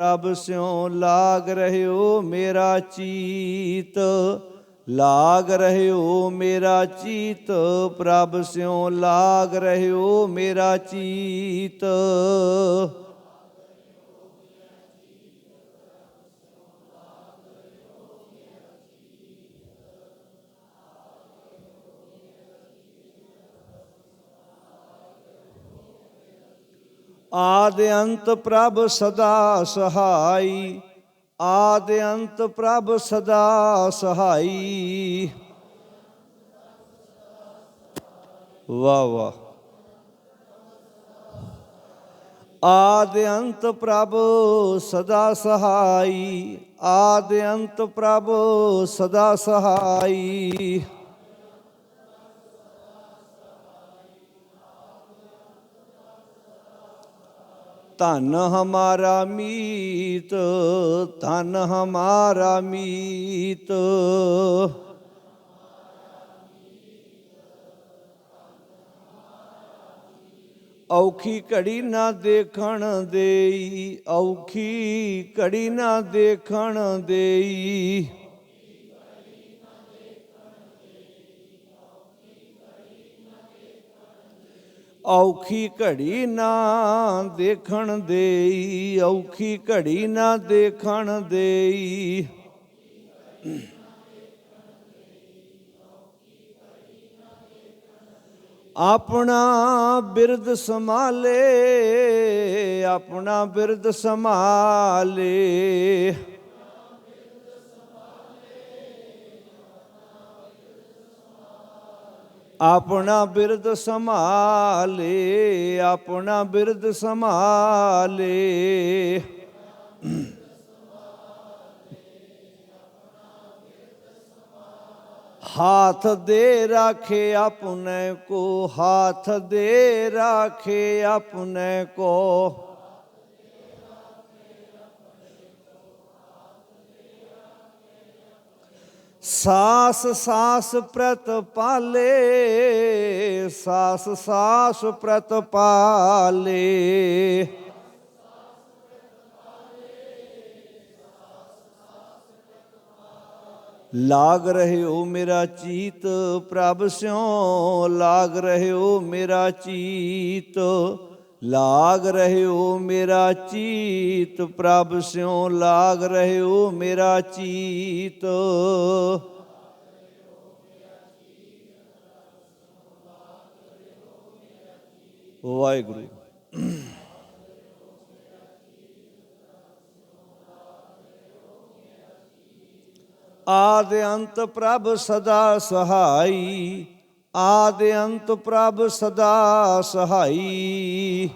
ਪ੍ਰਭ ਸਿਉ ਲਾਗ ਰਹਿਓ ਮੇਰਾ ਚੀਤ, ਲਾਗ ਰਹਿਓ ਮੇਰਾ ਚੀਤ, ਪ੍ਰਭ ਸਿਉ ਲਾਗ ਰਹਿਓ ਮੇਰਾ ਚੀਤ। ਆਦਿ ਅੰਤ ਪ੍ਰਭ ਸਦਾ ਸਹਾਈ, ਆਦਿ ਅੰਤ ਪ੍ਰਭ ਸਦਾ ਸਹਾਈ। ਵਾਹ ਵਾਹ। ਆਦਿ ਅੰਤ ਪ੍ਰਭ ਸਦਾ ਸਹਾਈ, ਆਦਿ ਅੰਤ ਪ੍ਰਭ ਸਦਾ ਸਹਾਈ। ਧਨ ਹਮਾਰਾ ਮੀਤ, ਧਨ ਹਮਾਰਾ ਮੀਤ। ਔਖੀ ਘੜੀ ਨਾ ਦੇਖਣ ਦੇਈ, ਔਖੀ ਘੜੀ ਨਾ ਦੇਖਣ ਦੇਈ। ਔਖੀ ਘੜੀ ਨਾ ਦੇਖਣ ਦੇਈ, ਔਖੀ ਘੜੀ ਨਾ ਦੇਖਣ ਦੇਈ। ਆਪਣਾ ਬਿਰਦ ਸੰਭਾਲੇ, ਆਪਣਾ ਬਿਰਦ ਸੰਭਾਲੇ। ਆਪਣਾ ਬਿਰਦ ਸੰਭਾਲੇ, ਆਪਣਾ ਬਿਰਦ ਸੰਭਾਲੇ। ਹਾਥ ਦੇ ਰਾਖੇ ਆਪਣੇ ਕੋ, ਹਾਥ ਦੇ ਰਾਖੇ ਆਪਣੇ ਕੋ। ਸਾਸ ਸਾਸ ਪ੍ਰਤ ਪਾਲੇ, ਸਾਸ ਸਾਸ ਪ੍ਰਤ ਪਾਲੇ। ਲਾਗ ਰਹਿਓ ਮੇਰਾ ਚੀਤ ਪ੍ਰਭ ਸਿਉ, ਲਾਗ ਰਹਿਓ ਮੇਰਾ ਚੀਤ। ਲਾਗ ਰਹਿਓ ਮੇਰਾ ਚੀਤ, ਪ੍ਰਭ ਸਿਓ ਲਾਗ ਰਹਿਓ ਮੇਰਾ ਚੀਤ। ਵਾਹਿਗੁਰੂ ਆਦਿ ਅੰਤ ਪ੍ਰਭ ਸਦਾ ਸਹਾਈ। ਆਦਿ ਅੰਤ ਪ੍ਰਭ ਸਦਾ ਸਹਾਈ।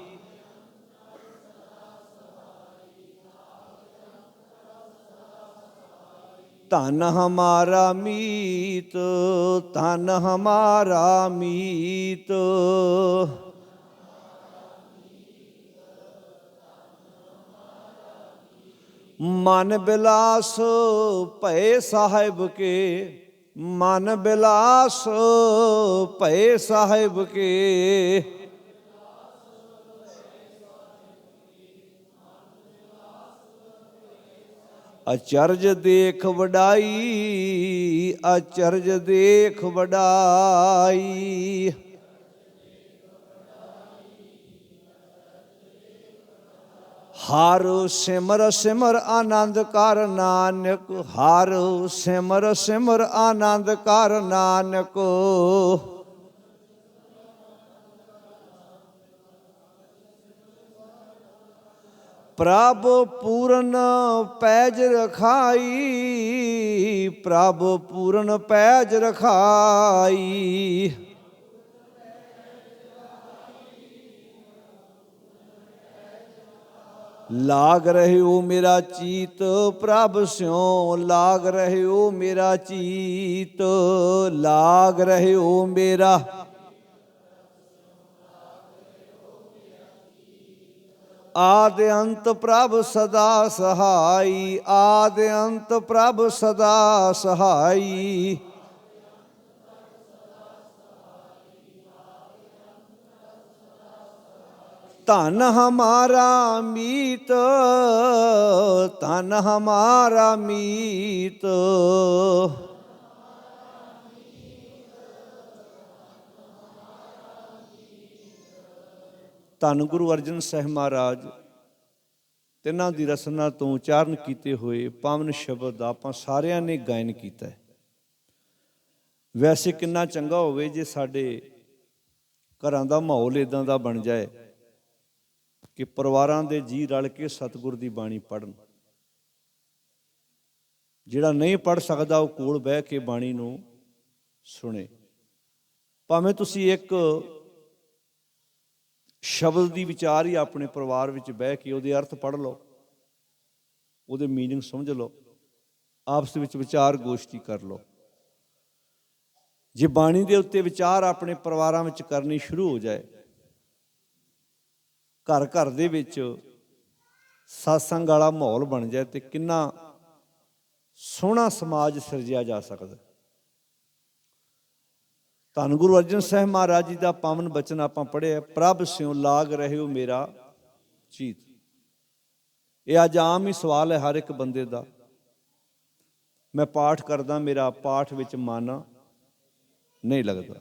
ਧਨ ਹਮਾਰਾ ਮੀਤ, ਧਨ ਹਮਾਰਾ ਮੀਤ। ਮਨ ਬਿਲਾਸ ਭਏ ਸਾਹਿਬ ਕੇ। ਮਨ ਬਿਲਾਸ ਭਏ ਸਾਹਿਬ ਕੇ। ਅਚਰਜ ਦੇਖ ਵਡਾਈ ਅਚਰਜ ਦੇਖ ਵਡਾਈ। ਹਰ ਸਿਮਰ ਸਿਮਰ ਆਨੰਦ ਕਰ ਨਾਨਕ, ਹਰ ਸਿਮਰ ਸਿਮਰ ਆਨੰਦ ਕਰ ਨਾਨਕ। ਪ੍ਰਭ ਪੂਰਨ ਪੈਜ ਰਖਾਈ, ਪ੍ਰਭ ਪੂਰਨ ਪੈਜ ਰਖਾਈ। ਲਾਗ ਰਹਿਓ ਮੇਰਾ ਚੀਤ, ਪ੍ਰਭ ਸਿਉ ਲਾਗ ਰਹਿਓ ਮੇਰਾ ਚੀਤ, ਲਾਗ ਰਹਿਓ ਮੇਰਾ ਆਦਿ ਅੰਤ ਪ੍ਰਭ ਸਦਾ ਸਹਾਈ, ਆਦਿ ਅੰਤ ਪ੍ਰਭ ਸਦਾ ਸਹਾਈ। ਧਨ ਹਮਾਰਾ ਮੀਤ, ਧਨ ਹਮਾਰਾ ਮੀਤ। ਧੰਨ ਗੁਰੂ ਅਰਜਨ ਸਾਹਿਬ ਮਹਾਰਾਜ, ਤਿੰਨਾਂ ਦੀ ਰਸਨਾ ਤੋਂ ਉਚਾਰਨ ਕੀਤੇ ਹੋਏ ਪਾਵਨ ਸ਼ਬਦ ਆਪਾਂ ਸਾਰਿਆਂ ਨੇ ਗਾਇਨ ਕੀਤਾ ਹੈ। ਵੈਸੇ ਕਿੰਨਾ ਚੰਗਾ ਹੋਵੇ ਜੇ ਸਾਡੇ ਘਰਾਂ ਦਾ ਮਾਹੌਲ ਇਦਾਂ ਦਾ ਬਣ ਜਾਏ। ਕਿ ਪਰਿਵਾਰਾਂ ਦੇ ਜੀ ਰਲ ਕੇ ਸਤਿਗੁਰ ਦੀ ਬਾਣੀ ਪੜਨ ਜਿਹੜਾ ਨਹੀਂ ਪੜ ਸਕਦਾ ਉਹ ਕੋਲ ਬਹਿ ਕੇ ਬਾਣੀ ਨੂੰ ਸੁਣੇ। ਭਾਵੇਂ ਤੁਸੀਂ ਇੱਕ ਸ਼ਬਦ ਦੀ ਵਿਚਾਰ ਹੀ ਆਪਣੇ ਪਰਿਵਾਰ ਵਿੱਚ ਬਹਿ ਕੇ ਉਹਦੇ ਅਰਥ ਪੜ ਲਓ, ਉਹਦੇ ਮੀਨਿੰਗ ਸਮਝ ਲਓ, ਆਪਸ ਵਿੱਚ ਵਿਚਾਰ ਗੋਸ਼ਟੀ ਕਰ ਲਓ। ਜੇ ਬਾਣੀ ਦੇ ਉੱਤੇ ਵਿਚਾਰ ਆਪਣੇ ਪਰਿਵਾਰਾਂ ਵਿੱਚ ਕਰਨੀ ਸ਼ੁਰੂ ਹੋ ਜਾਏ ਘਰ ਘਰ ਦੇ ਵਿੱਚ satsang ਵਾਲਾ ਮਾਹੌਲ ਬਣ ਜਾਏ ਤੇ ਕਿੰਨਾ ਸੋਹਣਾ ਸਮਾਜ ਸਿਰਜਿਆ ਜਾ ਸਕਦਾ। ਧੰਨ ਗੁਰੂ ਅਰਜਨ ਸਾਹਿਬ ਮਹਾਰਾਜ ਜੀ ਦਾ ਪਾਵਨ ਬਚਨ ਆਪਾਂ ਪੜ੍ਹਿਆ, ਪ੍ਰਭ ਸਿਉ ਲਾਗ ਰਹਿਓ ਮੇਰਾ ਚੀਤ। ਇਹ ਅੱਜ ਆਮ ਹੀ ਸਵਾਲ ਹੈ ਹਰ ਇੱਕ ਬੰਦੇ ਦਾ। ਮੈਂ ਪਾਠ ਕਰਦਾ, ਮੇਰਾ ਪਾਠ ਵਿੱਚ ਮਨ ਨਹੀਂ ਲੱਗਦਾ।